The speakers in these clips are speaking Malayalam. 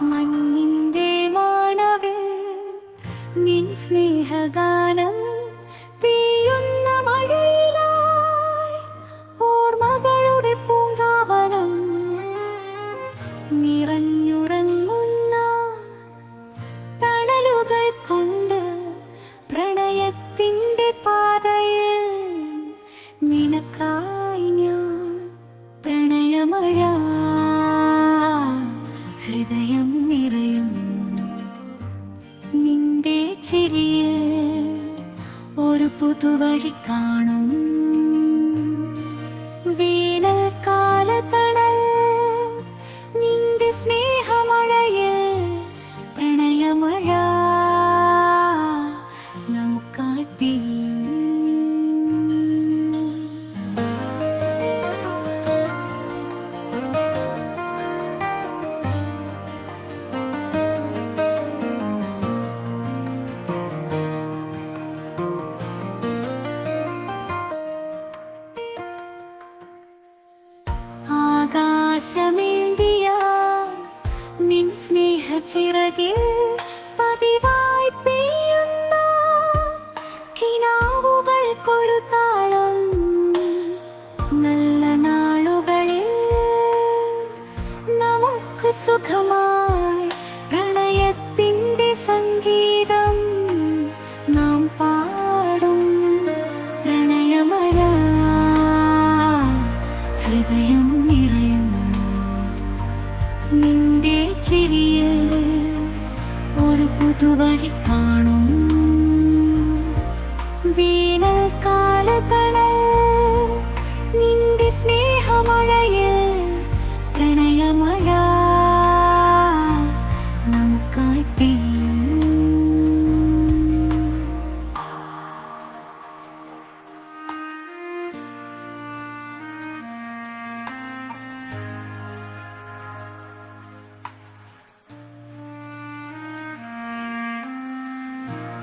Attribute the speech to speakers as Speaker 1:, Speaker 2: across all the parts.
Speaker 1: മഞ്ഞിന്റെ മാണവിൽ നിൻ സ്നേഹഗാനം പെയ്യുന്ന മഴയിലായി ഓർമ്മകളുടെ പൂങ്കാവനം നിറഞ്ഞുറങ്ങുന്ന തണലുകൾ കൊണ്ട് പ്രണയത്തിന്റെ പാതയിൽ നിനക്കായി ചിരിയിൽ ഒരു പുതുവഴി കാണും. ആകാശമേന്തിയ നിൻ സ്നേഹച്ചിറകിൽ പതിവായി പെയ്യുന്ന കിനാവുകൾക്കൊരു താളം നല്ല നാളുകളിൽ നമുക്ക് സുഖമായി ഒരു പുതുവഴി കാണും വേനൽക്കാലത്തണൽ നിന്റെ സ്നേഹമഴയിൽ പ്രണയമഴ. നമുക്കായി പെയ്യും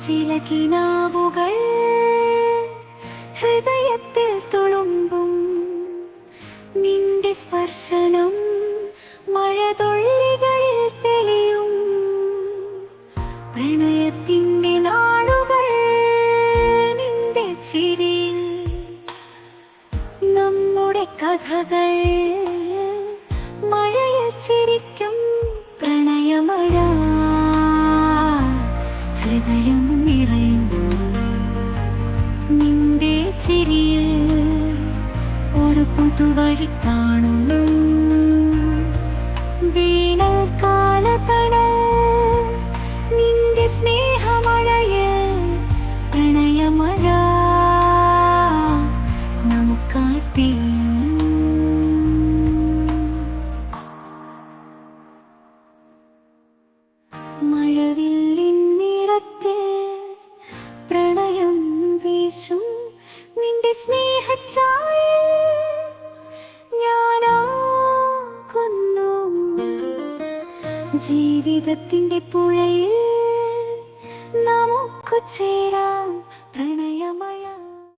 Speaker 1: ചില കിനാവുകൾ ഹൃദയത്തിൽ തുളുമ്പും നിന്റെ സ്പർശനം മഴതൊള്ളികളിൽ തെളിയും. പ്രണയത്തിന്റെ നാളുകൾ നിന്റെ ചിരിയിൽ നമ്മുടെ കഥകൾ മഴയിൽ ചിരിക്കും പുതുവഴി കാണും. വേനൽക്കാലത്തണൽ നിന്റെ സ്നേഹമഴയിൽ പ്രണയമഴ നമുക്കായി പെയ്യും മഴവില്ലിൻ നിറത്തിൽ പ്രണയം വീശും നിന്റെ സ്നേഹച്ചായ ജീവിതത്തിന്റെ പുഴയിൽ നമുക്ക് ചേരാം പ്രണയമഴ